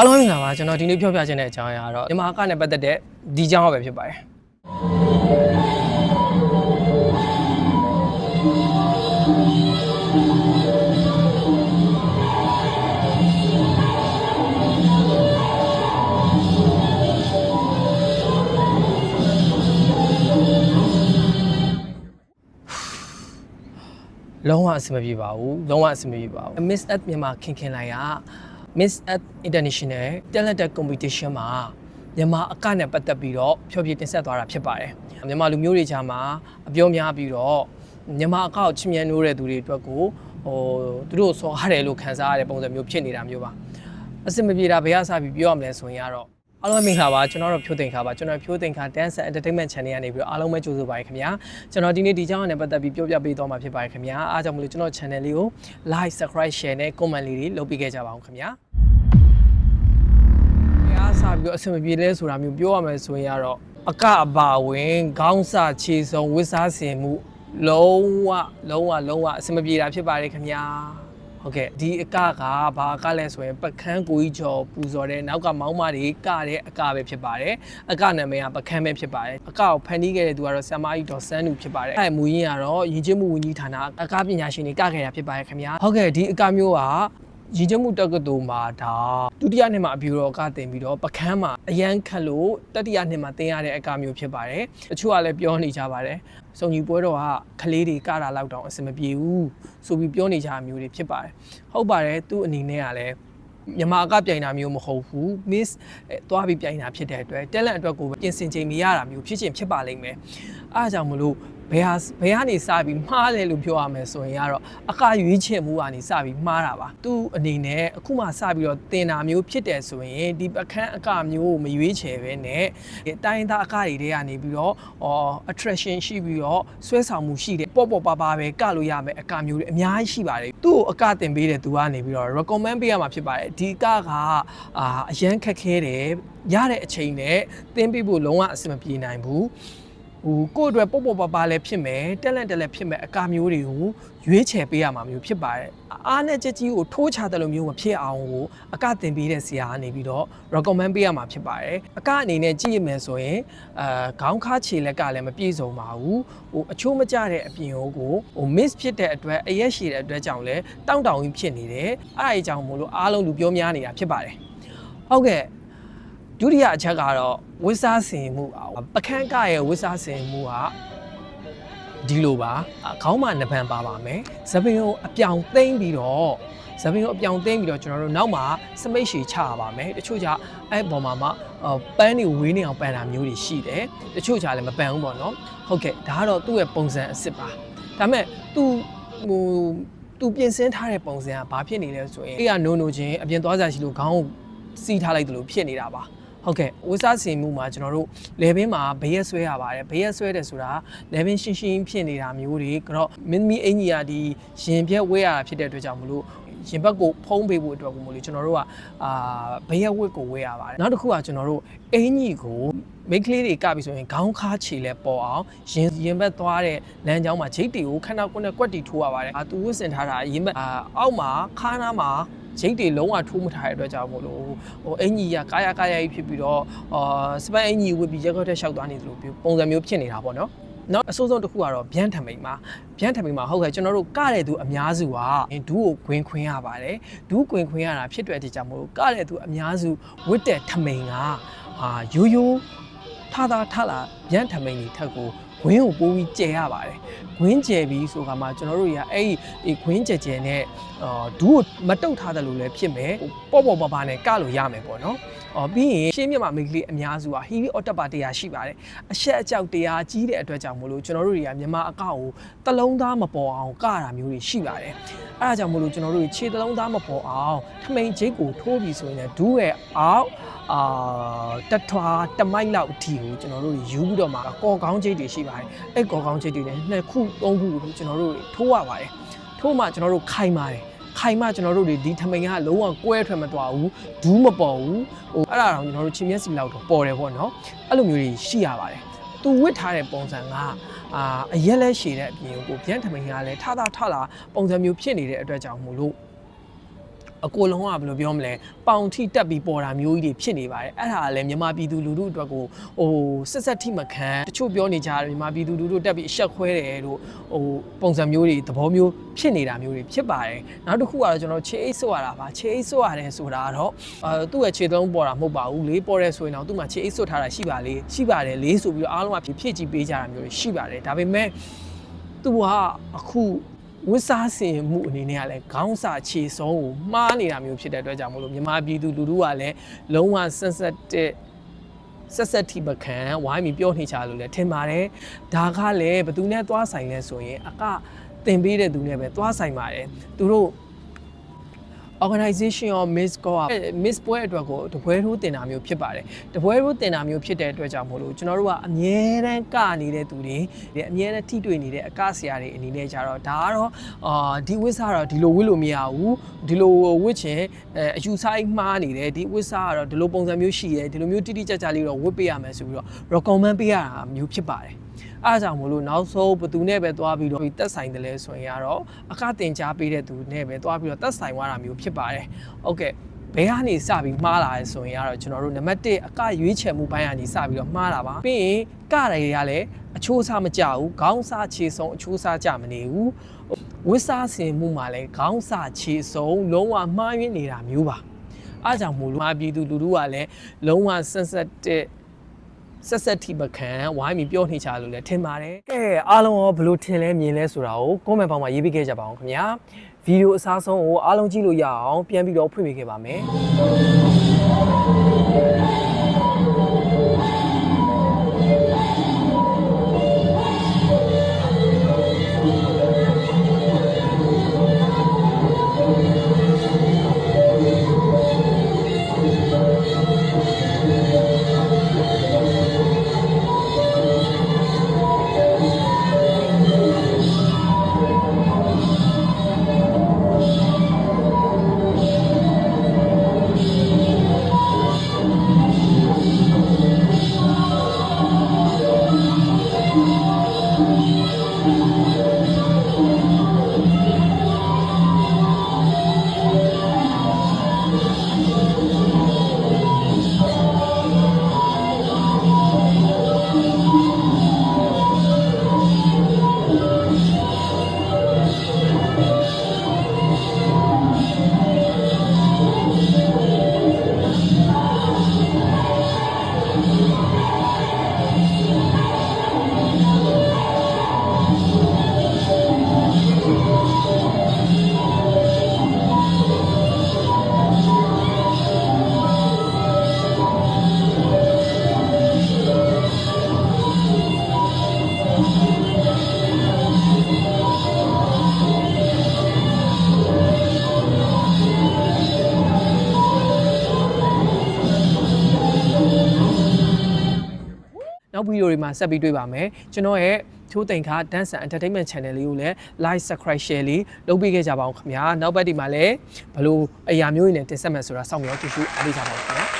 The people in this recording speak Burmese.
အားလုံးမင်္ဂလာပါကျွန်တော်ဒီနေ့ပြောပြချင်တဲ့အကြောင်းအရာကတော့မြန်မာအကနဲ့ပတ်သက်တဲ့ဒီအကြောင်းပဲဖြစ်ပါတယ်လုံးဝအဆင်မပြေပါဘူးလုံးဝအဆင်မပြေပါဘူး Miss at မြန်မာခင်ခင်လိုက်ရ Miss at International Talent Competition မှာမြန်မာအကနဲ့ပတ်သက်ပြီးတော့ဖြောပြတင်ဆက်သွားတာဖြစ်ပါတယ်မြန်မာလူမျိုးတွေကြားမှာအပြောများပြီးတော့မြန်မာအကကိုချစ်မြတ်နိုးတဲ့သူတွေအတွက်ကိုဟိုသူတို့ဆော်ရတယ်လို့ခံစားရတဲ့ပုံစံမျိုးဖြစ်နေတာမျိုးပါအဆင်မပြေတာဘယ်ကစပြီးပြောရမလဲဆိုရင်ကတော့ အားလုံးမင်္ဂလာပါကျွန်တော်တို့ဖြိုးသိမ်ခါပါကျွန်တော်ဖြိုးသိမ်ခါ Dance and Entertainment Channel ကနေပြီးတော့အားလုံးပဲကြိုဆိုပါရခင်ဗျာကျွန်တော်ဒီနေ့ဒီကြောင်းနဲ့ပတ်သက်ပြီးပြောပြပေးသွားမှာဖြစ်ပါတယ်ခင်ဗျာအားကြောင့်မလို့ကျွန်တော် channel လေးကို like subscribe share နဲ့ comment လေးတွေလုပ်ပေးခဲ့ကြပါအောင်ခင်ဗျာအားစားပြီးတော့အဆင်မပြေလဲဆိုတာမျိုးပြောရမယ်ဆိုရင်ကတော့အကအပါဝင်ခေါင်းစာခြေစုံဝစ်စားစင်မှုလုံးဝလုံးဝလုံးဝအဆင်မပြေတာဖြစ်ပါတယ်ခင်ဗျာ ဟုတ်ကဲ့ဒီအကကဘာအကလဲဆိုရင်ပကန်းကိုကြီးကျော်ပူဇော်တဲ့နောက်ကမောင်းမတွေကတဲ့အကပဲဖြစ်ပါတယ်အကနာမည်ကပကန်းပဲဖြစ်ပါတယ်အကကိုဖန်တီးခဲ့တဲ့သူကတော့ဆ iam ကြီးတော်စန်းသူဖြစ်ပါတယ်အဲမူရင်းကတော့ယဉ်ကျေးမှုဝန်ကြီးဌာနအကပညာရှင်တွေကခဲ့တာဖြစ်ပါတယ်ခင်ဗျာဟုတ်ကဲ့ဒီအကမျိုးကရည်ကျမှုတက္ကသိုလ်မှာဒါဒုတိယနှစ်မှာအပြူတော်ကတင်ပြီးတော့ပကန်းမှာအရန်ခတ်လို့တတိယနှစ်မှာတင်ရတဲ့အကာမျိုးဖြစ်ပါတယ်တချို့ကလည်းပြောနေကြပါတယ် စုံကြီးပွဲတော်ကကလေးတွေကတာလောက်တောင်အဆင်မပြေဘူးဆိုပြီးပြောနေကြတာမျိုးတွေဖြစ်ပါတယ်ဟုတ်ပါတယ်သူ့အနေနဲ့ကလည်းမြန်မာအကပြိုင်တာမျိုးမဟုတ်ဘူး miss အဲသွားပြီးပြိုင်တာဖြစ်တဲ့အတွက် talent အတွက်ကိုပြင်ဆင်ချိန်မရတာမျိုးဖြစ်ချင်းဖြစ်ပါလိမ့်မယ်အားကြောင့်မလို့ ဘယ်ဟာဘယ်ကနေစပြီးမှားတယ်လို့ပြောရမယ်ဆိုရင်ကတော့အကရွေးချယ်မှုကနေစပြီးမှားတာပါသူ့အနေနဲ့အခုမှစပြီးတော့တင်တာမျိုးဖြစ်တယ်ဆိုရင်ဒီပကန်းအကမျိုးကိုမရွေးချယ်ပဲနဲ့ဒီတိုင်းသားအကတွေတွေကနေပြီးတော့အော် attraction ရှိပြီးတော့ဆွဲဆောင်မှုရှိတယ်ပေါ့ပေါ့ပါပါပဲကလို့ရမယ်အကမျိုးတွေအများကြီးရှိပါတယ်သူ့ကိုအကတင်ပေးတဲ့သူကနေပြီးတော့ recommend ပေးရမှာဖြစ်ပါတယ်ဒီကကအာအရန်ခက်ခဲတယ်ရတဲ့အချိန်နဲ့တင်ပေးဖို့လုံးဝအဆင်မပြေနိုင်ဘူး ဟိုကိုယ့်အတွက်ပေါ့ပေါ့ပါပါလည်းဖြစ်မယ်တက်လက်တက်လက်ဖြစ်မယ်အကာမျိုးတွေကိုရွေးချယ်ပေးရမှာမျိုးဖြစ်ပါတယ်အားနဲ့ချက်ကြီးကိုထိုးချတယ်လို့မျိုးမဖြစ်အောင်ကိုအကတင်ပေးတဲ့ဆရာကနေပြီးတော့ recommend ပေးရမှာဖြစ်ပါတယ်အကအနေနဲ့ကြည့်ရမယ်ဆိုရင်အဲခေါင်းခါခြေလက်ကလည်းမပြည့်စုံပါဘူးဟိုအချိုးမကျတဲ့အပြင်ကိုဟို miss ဖြစ်တဲ့အတွက်အရက်ရှည်တဲ့အတွက်ကြောင့်လည်းတောင့်တောင်ကြီးဖြစ်နေတယ်အဲ့အကြောင်းမို့လို့အားလုံးလူပြောများနေတာဖြစ်ပါတယ်ဟုတ်ကဲ့ ဒုတိယအချက်ကတော့ဝစ်စားစင်မှုอ่ะပကန်းကရဲ့ဝစ်စားစင်မှုကဒီလိုပါအခေါင်းမှာနဗန်ပါပါမယ်သပင်ကိုအပြောင်သိမ့်ပြီးတော့သပင်ကိုအပြောင်သိမ့်ပြီးတော့ကျွန်တော်တို့နောက်မှာစမိတ်ရှည်ချရပါမယ်တချို့ကြအဲ့ပေါ်မှာမှအော်ပန်းတွေဝေးနေအောင်ပန်းတာမျိုးတွေရှိတယ်တချို့ကြလည်းမပန်းဘူးပေါ့နော်ဟုတ်ကဲ့ဒါကတော့သူ့ရဲ့ပုံစံအစ်စ်ပါဒါပေမဲ့သူဟိုသူပြင်ဆင်ထားတဲ့ပုံစံကဘာဖြစ်နေလဲဆိုရင်အေးကနိုးနိုးချင်းအပြင်သွားစားရှိလို့ခေါင်းကိုစီးထားလိုက်တယ်လို့ဖြစ်နေတာပါ ဟုတ်ကဲ့ဝစ်စားစင်မှုမှာကျွန်တော်တို့လေဘင်းမှာဘေးရက်ဆွဲရပါတယ်ဘေးရက်ဆွဲတယ်ဆိုတာလေဘင်းရှင်းရှင်းဖြစ်နေတာမျိုးတွေကတော့မင်းသမီးအင်ကြီးကဒီရင်ပြက်ဝဲရတာဖြစ်တဲ့အတွက်ကြောင့်မလို့ရင်ဘက်ကိုဖုံးပေးဖို့အတွက်ကိုမလို့ကျွန်တော်တို့ကအာဘေးရက်ဝက်ကိုဝဲရပါတယ်နောက်တစ်ခုကကျွန်တော်တို့အင်ကြီးကိုမိတ်ကလေးတွေကပြီဆိုရင်ခေါင်းခါခြေလဲပေါ်အောင်ရင်ရင်ဘက်သွားတဲ့လမ်းကြောင်းမှာဂျိတ်တွေကိုခဏခုနဲ့ကွက်တီထိုးရပါတယ်အာသူဝစ်စင်ထားတာရင်ဘက်အာအောက်မှာခါးနားမှာ ဂျိတ်တွေလုံးဝထိုးမထားတဲ့အတွက်ကြောင့်မို့လို့ဟိုအင်ကြီးကကာယကာယကြီးဖြစ်ပြီးတော့အာစပန်အင်ကြီးဝစ်ပြီးရက်ခွက်ထက်လျှောက်သွားနေသလိုပုံစံမျိုးဖြစ်နေတာပေါ့နော်နောက်အဆိုးဆုံးတစ်ခုကတော့ဗျမ်းထမိန်မှာဗျမ်းထမိန်မှာဟုတ်ကဲ့ကျွန်တော်တို့ကတဲ့သူအများစုကဒူးကိုခွင်းခွင်းရပါတယ်ဒူးခွင်းခွင်းရတာဖြစ်တဲ့အကြောင်းမို့လို့ကတဲ့သူအများစုဝစ်တဲ့ထမိန်ကဟာရိုးရိုးထသာထလာဗျမ်းထမိန်တွေထက်ကို ခွင်းကိုပိုးပြီးကျဲရပါတယ်ခွင်းကျဲပြီးဆိုကမှကျွန်တော်တို့တွေကအဲ့ဒီခွင်းကျဲကျဲနဲ့အာဒူးကိုမတုတ်ထားတယ်လို့လည်းဖြစ်မယ်ပေါ့ပေါ့ပါပါနဲ့ကလို့ရမယ်ပေါ့နော်အော်ပြီးရင်ရှင်းမြတ်မှာမိကလေးအများစုကဟီဗီအော်တက်ပါတရားရှိပါတယ်အရှက်အကြောက်တရားကြီးတဲ့အတွက်ကြောင့်မို့လို့ကျွန်တော်တို့တွေကမြန်မာအကောက်ကိုတလုံးသားမပေါ်အောင်ကတာမျိုးတွေရှိပါတယ်အဲဒါကြောင့်မို့လို့ကျွန်တော်တို့ခြေတလုံးသားမပေါ်အောင်ထမိန်ချိတ်ကိုထိုးပြီးဆိုရင်လည်းဒူးရဲ့အောက်အာတထွားတမိုက်လောက်အထိကိုကျွန်တော်တို့ယူပြီးတော့မှကော်ကောင်းချိတ်တွေရှိပါတယ်အဲ့ကော်ကောင်းချိတ်တွေလည်းနှစ်ခုသုံးခုကိုကျွန်တော်တို့ထိုးရပါတယ်ထိုးမှကျွန်တော်တို့ခိုင်ပါတယ်ခိုင်မှကျွန်တော်တို့တွေဒီထမိန်ကလုံးဝကွဲထွက်မသွားဘူးဒူးမပေါ်ဘူးဟိုအဲ့ဒါတော့ကျွန်တော်တို့ချင်းမျက်စီလောက်တော့ပေါ်တယ်ပေါ့နော်အဲ့လိုမျိုးတွေရှိရပါတယ်သူဝစ်ထားတဲ့ပုံစံကအာအရက်လက်ရှည်တဲ့အပြင်ကိုဗျမ်းထမိန်ကလည်းထထထလာပုံစံမျိုးဖြစ်နေတဲ့အတွက်ကြောင့်မို့လို့ အကိုလုံးကဘယ်လိုပြောမလဲပေါင်ထိတက်ပြီးပေါ်တာမျိုးကြီးတွေဖြစ်နေပါတယ်အဲ့ဒါကလည်းမြန်မာပြည်သူလူထုအတွက်ကိုဟိုဆက်ဆက်ထိမခံတချို့ပြောနေကြတယ်မြန်မာပြည်သူလူထုတက်ပြီးအဆက်ခွဲတယ်လို့ဟိုပုံစံမျိုးတွေသဘောမျိုးဖြစ်နေတာမျိုးတွေဖြစ်ပါတယ်နောက်တစ်ခုကတော့ကျွန်တော်ခြေအိတ်ဆွတ်ရတာပါခြေအိတ်ဆွတ်ရတယ်ဆိုတာတော့အဲသူ့ရဲ့ခြေသုံးပေါ်တာမဟုတ်ပါဘူးလေးပေါ်တဲ့ဆိုရင်တော့သူ့မှာခြေအိတ်ဆွတ်ထားတာရှိပါလေရှိပါတယ်လေးဆိုပြီးတော့အားလုံးကဖြည့်ဖြည့်ကြည့်ပေးကြတာမျိုးတွေရှိပါတယ်ဒါပေမဲ့သူကအခု ဝစ်စားစင်မှုအနေနဲ့ကလည်းခေါင်းစာခြေဆုံးကိုမှားနေတာမျိုးဖြစ်တဲ့အတွက်ကြောင့်မလို့မြန်မာပြည်သူလူထုကလည်းလုံးဝဆက်ဆက်တဲ့ဆက်ဆက်ထိပခံဝိုင်းပြီးပြောနေချလို့လည်းထင်ပါတယ်ဒါကလည်းဘယ်သူနဲ့သွားဆိုင်လဲဆိုရင်အကတင်ပေးတဲ့သူနဲ့ပဲသွားဆိုင်ပါတယ်သူတို့ organization ရော miss ကော miss ပွဲအတွက်ကိုတပွဲထိုးတင်တာမျိုးဖြစ်ပါတယ်တပွဲထိုးတင်တာမျိုးဖြစ်တဲ့အတွက်ကြောင့်မို့လို့ကျွန်တော်တို့ကအမြဲတမ်းကနေတဲ့သူတွေဒီအမြဲတမ်းထိတွေ့နေတဲ့အကဆရာတွေအနေနဲ့ကြတော့ဒါကတော့အာဒီဝစ်စားတော့ဒီလိုဝစ်လို့မရဘူးဒီလိုဝစ်ချင်အဲအယူဆိုင်မှားနေတယ်ဒီဝစ်စားကတော့ဒီလိုပုံစံမျိုးရှိတယ်ဒီလိုမျိုးတိတိကျကျလေးတော့ဝစ်ပေးရမယ်ဆိုပြီးတော့ recommend ပေးရတာမျိုးဖြစ်ပါတယ် အားကြောင့်မို့လို့နောက်ဆုံးဘသူနဲ့ပဲသွားပြီးတော့တက်ဆိုင်တယ်လဲဆိုရင်ကတော့အခတင်ကြားပေးတဲ့သူနဲ့ပဲသွားပြီးတော့တက်ဆိုင်သွားတာမျိုးဖြစ်ပါတယ်။ဟုတ်ကဲ့ဘယ်ကနေစပြီးမှားလာလဲဆိုရင်ကတော့ကျွန်တော်တို့နံပါတ်1အကရွေးချယ်မှုပိုင်းကနေစပြီးတော့မှားတာပါ။ပြီးရင်ကတွေကလည်းအချိုးစားမကြဘူးခေါင်းစားခြေဆုံးအချိုးစားကြမနေဘူး။ဝစ်စားစင်မှုမှာလည်းခေါင်းစားခြေဆုံးလုံးဝမှားယွင်းနေတာမျိုးပါ။အားကြောင့်မို့လို့မာပြည်သူလူထုကလည်းလုံးဝဆက်ဆက်တဲ့ ဆက်ဆက်ထိပခံဝိုင်းပြီးပြောနေချလို့လည်းထင်ပါတယ်။ကဲအားလုံးရောဘယ်လိုထင်လဲမြင်လဲဆိုတာကို comment ဘောင်မှာရေးပေးခဲ့ကြပါအောင်ခင်ဗျာ။ဗီဒီယိုအစားဆုံးကိုအားလုံးကြည့်လို့ရအောင်ပြန်ပြီးတော့ဖွင့်ပေးခဲ့ပါမယ်။ နောက်ဗီဒီယိုတွေမှာဆက်ပြီးတွေ့ပါမယ်ကျွန်တော်ရဲ့ချိုးတိန်ခါ Dance and Entertainment Channel လေးကိုလည်း like subscribe share လေးလုပ်ပေးခဲ့ကြပါအောင်ခင်ဗျာနောက်ဘက်ဒီမှာလည်းဘလို့အရာမျိုးတွေနဲ့တင်ဆက်မယ်ဆိုတာစောင့်မျှော်ကြည့်ရှုအားပေးကြပါဦးခင်ဗျာ